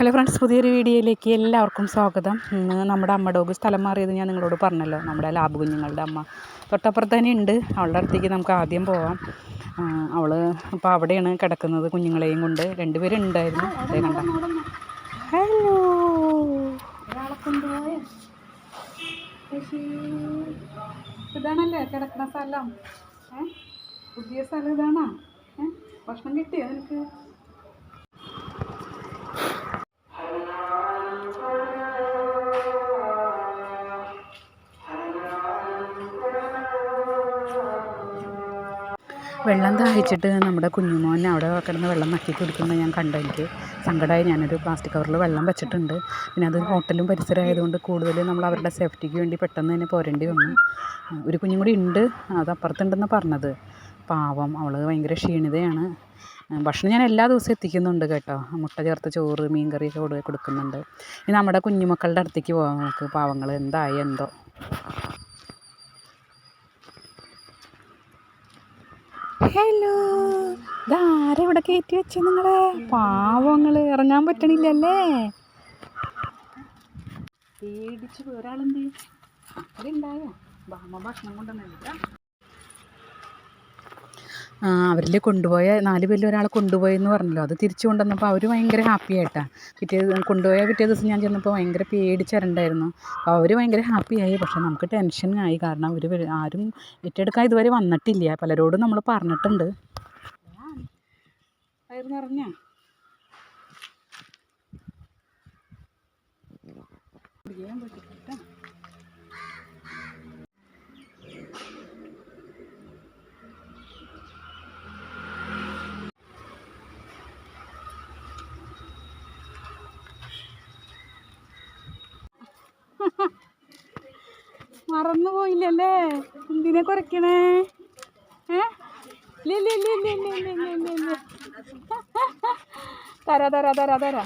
Hello friends പുതിയൊരു വീഡിയോയിലേക്ക് എല്ലാവർക്കും സ്വാഗതം. ഇന്ന് നമ്മുടെ അമ്മ ഡോഗ് സ്ഥലം മാറിയത് ഞാൻ നിങ്ങളോട് പറഞ്ഞല്ലോ. നമ്മുടെ ലാബ് കുഞ്ഞുങ്ങളുടെ അമ്മ. തൊട്ടപ്പുറത്ത് തന്നെ ഉണ്ട്. അവളുടെ അടുത്തേക്ക് നമുക്ക് ആദ്യം പോവാം. അവൾ ഇപ്പോൾ അവിടെയാണ് കിടക്കുന്നത് കുഞ്ഞുങ്ങളെയും കൊണ്ട്. രണ്ടുപേരും ഉണ്ടായിരുന്നു അതേ കണ്ട. ഹലോ. ഇതാണല്ലേ കിടക്കുന്ന സ്ഥലം? പുതിയ സ്ഥലം ഇതാണോ? ഭക്ഷണം കിട്ടിയോ നിനക്ക്? വെള്ളം ദാഹിച്ചിട്ട് നമ്മുടെ കുഞ്ഞുമോൻ അവിടെ കിടന്ന് വെള്ളം നക്കി കുടിക്കുന്നത് ഞാൻ കണ്ടു. എനിക്ക് സങ്കടമായി ഞാനൊരു പ്ലാസ്റ്റിക് കവറിൽ വെള്ളം വെച്ചിട്ടുണ്ട്. പിന്നെ അത് ഹോട്ടലും പരിസരം ആയതുകൊണ്ട് കൂടുതൽ നമ്മൾ അവരുടെ സേഫ്റ്റിക്ക് വേണ്ടി പെട്ടെന്ന് തന്നെ പോരേണ്ടി വന്നു. ഒരു കുഞ്ഞും കൂടി ഉണ്ട്. അത് അപ്പുറത്തുണ്ടെന്ന് പറഞ്ഞത്. പാവം. അവൾ ഭയങ്കര ക്ഷീണിതയാണ്. ഭക്ഷണം ഞാൻ എല്ലാ ദിവസവും എത്തിക്കുന്നുണ്ട് കേട്ടോ. മുട്ട ചേർത്ത് ചോറ് മീൻ കറിയൊക്കെ കൊടു കൊടുക്കുന്നുണ്ട്. ഇനി നമ്മുടെ കുഞ്ഞുമക്കളുടെ അടുത്തേക്ക് പോകാം നമുക്ക് പാവങ്ങൾ എന്തായി എന്തോ. ഹലോ. ഇതാരെ ഇവിടെ കയറ്റി വെച്ച നിങ്ങളെ? പാവങ്ങൾ ഇറങ്ങാൻ പറ്റണില്ലല്ലേ? പേടിച്ച് വേറാളെന്ത് അതിണ്ടായോ ബാമ ഭക്ഷണം കൊണ്ടുവന്നില്ല അവരിൽ കൊണ്ടുപോയ നാല് പേരിൽ ഒരാളെ കൊണ്ടുപോയെന്ന് പറഞ്ഞല്ലോ. അത് തിരിച്ചു കൊണ്ടുവന്നപ്പോൾ അവർ ഭയങ്കര ഹാപ്പി ആയിട്ടാണ് പിറ്റേ കൊണ്ടുപോയ പിറ്റേ ദിവസം ഞാൻ ചെന്നപ്പോൾ ഭയങ്കര പേടിച്ചിരണ്ടായിരുന്നു. അപ്പോൾ അവർ ഭയങ്കര ഹാപ്പിയായി പക്ഷേ നമുക്ക് ടെൻഷനായി കാരണം അവർ ആരും ഏറ്റെടുക്കാൻ ഇതുവരെ വന്നിട്ടില്ല. പലരോടും നമ്മൾ പറഞ്ഞിട്ടുണ്ട്. വയറ് നിറഞ്ഞ? മറന്നു പോയില്ലല്ലേ എന്തിനെ കുറയ്ക്കണേ? ഏ? തരാ തരാ തരാ തരാ.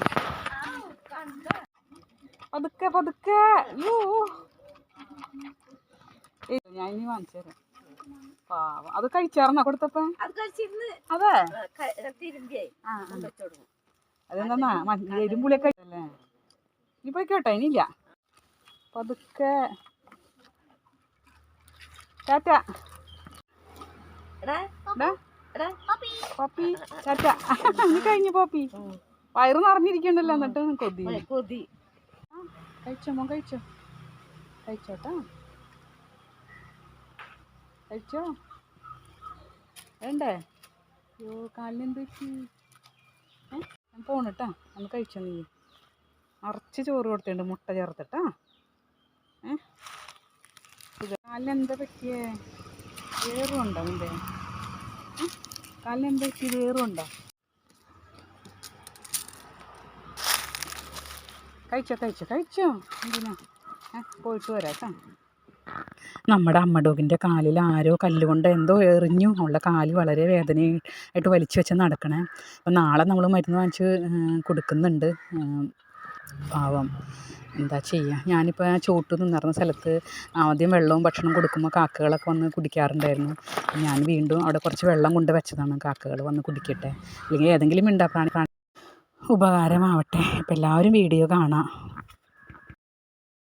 പതുക്കെ പതുക്കെ. ഞാൻ ഇനി വാങ്ങിച്ചു തരാം. പാവ. അത് കഴിച്ചാർന്ന കൊടുത്തപ്പോ? അതെ അതെന്താ അതെന്താ എരുമ്പുളിയൊക്കെ കഴിച്ചല്ലേ? ഇനി പോയിക്കോട്ടെ ഇനിയില്ല. പതുക്കെ. ടാറ്റ. പോപ്പി. ടാറ്റ. ഇനി കഴിഞ്ഞു പോപ്പി. വയറ് നിറഞ്ഞിരിക്കണ്ടല്ലോ എന്നിട്ട് കൊതി. കൊതി. കഴിച്ചോ മോൻ കഴിച്ചോ? കഴിച്ചോട്ടാ. കഴിച്ചോ? വേണ്ടേ? അയ്യോ കാലിനെന്ത് പറ്റി ഞാൻ പോണട്ടാ. ഒന്ന് കഴിച്ചോ നീ? അറച്ച് ചോറ് കൊടുത്തിട്ടുണ്ട് മുട്ട ചേർത്തിട്ടാ. എന്താ പറ്റിയേ? വേറുണ്ടോ നിന്റെ കാലിന് എന്താ പറ്റി വേറുണ്ടോ? കഴിച്ചോ കഴിച്ചോ കഴിച്ചോ. എന്തിനാ? പോയിട്ട് വരാം നമ്മുടെ അമ്മ ഡോഗിന്റെ കാലിൽ ആരോ കല്ലുകൊണ്ട് എന്തോ എറിഞ്ഞു. ഉള്ള കാൽ വളരെ വേദനയായിട്ട് വലിച്ചു വെച്ച് നടക്കണേ. അപ്പം നാളെ നമ്മൾ മരുന്ന് വാങ്ങിച്ച് കൊടുക്കുന്നുണ്ട്. പാവം. എന്താ ചെയ്യുക ഞാനിപ്പോൾ ചോട്ട് നിന്നിരുന്ന സ്ഥലത്ത് ആദ്യം വെള്ളവും ഭക്ഷണവും കൊടുക്കുമ്പോൾ കാക്കകളൊക്കെ വന്ന് കുടിക്കാറുണ്ടായിരുന്നു. ഞാൻ വീണ്ടും അവിടെ കുറച്ച് വെള്ളം കൊണ്ട് വെച്ചതാണ് കാക്കകൾ വന്ന് കുടിക്കട്ടെ. അല്ലെങ്കിൽ ഏതെങ്കിലും മിണ്ടാപ്രാണി ഉപകാരമാവട്ടെ. ഇപ്പം എല്ലാവരും വീഡിയോ കാണാം.